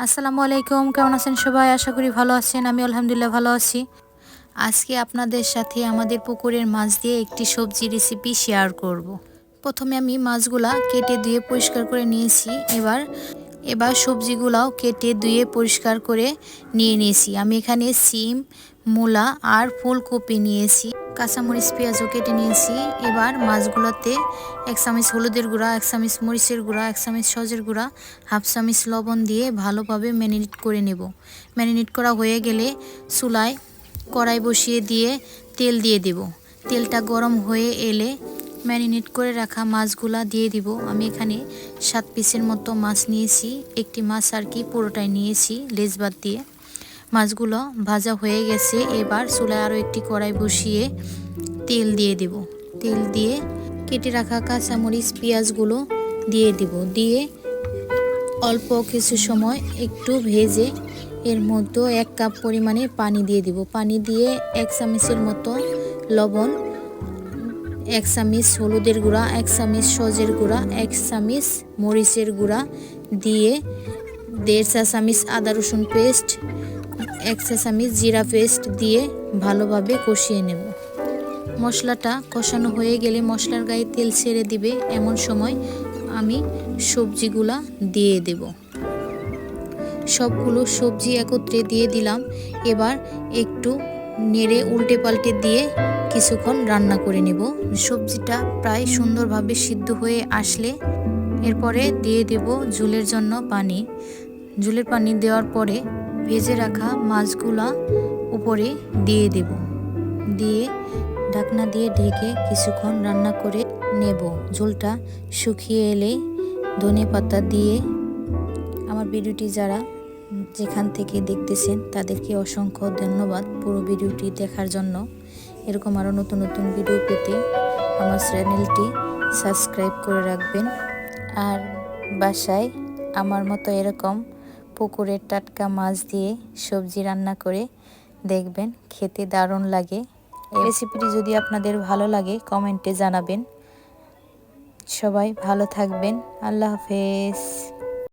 আসসালামু আলাইকুম, কেমন আছেন সবাই? আশা করি ভালো আছেন, আমি আলহামদুলিল্লাহ ভালো আছি। আজকে আপনাদের সাথে আমাদের পুকুরের মাছ দিয়ে একটি সবজি রেসিপি শেয়ার করব। প্রথমে আমি মাছগুলা কেটে ধুয়ে পরিষ্কার করে নিয়েছি। এবার এবার সবজিগুলাও কেটে ধুয়ে পরিষ্কার করে নিয়ে নিয়েছি। আমি এখানে সিম, মূলা আর ফুলকপি নিয়েছি। কাঁচামরিচ, পেঁয়াজও কেটে নিয়েছি। এবার মাছগুলোতে এক চামচ হলুদের গুঁড়া, এক চামচ মরিচের গুঁড়া, এক চামচ সজের গুঁড়া, হাফ চামচ লবণ দিয়ে ভালোভাবে ম্যারিনেট করে নেব। ম্যারিনেট করা হয়ে গেলে চুলায় কড়াই বসিয়ে দিয়ে তেল দিয়ে দেব। তেলটা গরম হয়ে এলে ম্যারিনেট করে রাখা মাছগুলা দিয়ে দিব। আমি এখানে সাত পিসের মতো মাছ নিয়েছি। একটি মাছ আর কি পুরোটাই নিয়েছি লেজ বাদ দিয়ে। মাছগুলো ভাজা হয়ে গেছে। এবার চুলায় আরও একটি কড়াই বসিয়ে তেল দিয়ে দেব। তেল দিয়ে কেটে রাখা কাঁচামরিচ, পেঁয়াজগুলো দিয়ে দিব। দিয়ে অল্প কিছু সময় একটু ভেজে এর মধ্যে এক কাপ পরিমাণে পানি দিয়ে দিব। পানি দিয়ে এক চামচের মতো লবণ এক চামচ হলুদের গুঁড়া এক চামচ সজের গুঁড়া এক চামচ মরিচের গুঁড়া দিয়ে দেড় চা চামচ আদা রসুন পেস্ট, এক চা চামচ জিরা পেস্ট দিয়ে ভালোভাবে কষিয়ে নেব। মশলাটা কষানো হয়ে গেলে মশলার গায়ে তেল ছেড়ে দিবে। এমন সময় আমি সবজিগুলা দিয়ে দেব। সবগুলো সবজি একত্রে দিয়ে দিলাম। এবার একটু নেড়ে উল্টে পাল্টে দিয়ে কিছুক্ষণ রান্না করে নেব। সবজিটা প্রায় সুন্দরভাবে সিদ্ধ হয়ে আসলে এরপরে দিয়ে দেব ঝুলের জন্য পানি। ঝুলের পানি দেওয়ার পরে ভেজে রাখা মাছগুলা উপরে দিয়ে দেব। দিয়ে ঢাকনা দিয়ে ঢেকে কিছুক্ষণ রান্না করে নেব। ঝোলটা শুকিয়ে এলে ধনে পাতা দিয়ে। আমার ভিডিওটি যারা যেখান থেকে দেখতেছেন, তাদেরকে অসংখ্য ধন্যবাদ পুরো ভিডিওটি দেখার জন্য। এরকম আরও নতুন নতুন ভিডিও পেতে আমার চ্যানেলটি সাবস্ক্রাইব করে রাখবেন। আর বাসায় আমার মতো এরকম পুকুরের টাটকা মাছ দিয়ে সবজি রান্না করে দেখবেন, খেতে দারুণ লাগে। রেসিপিটি যদি আপনাদের ভালো লাগে, কমেন্টে জানাবেন। সবাই ভালো থাকবেন। আল্লাহ হাফেজ।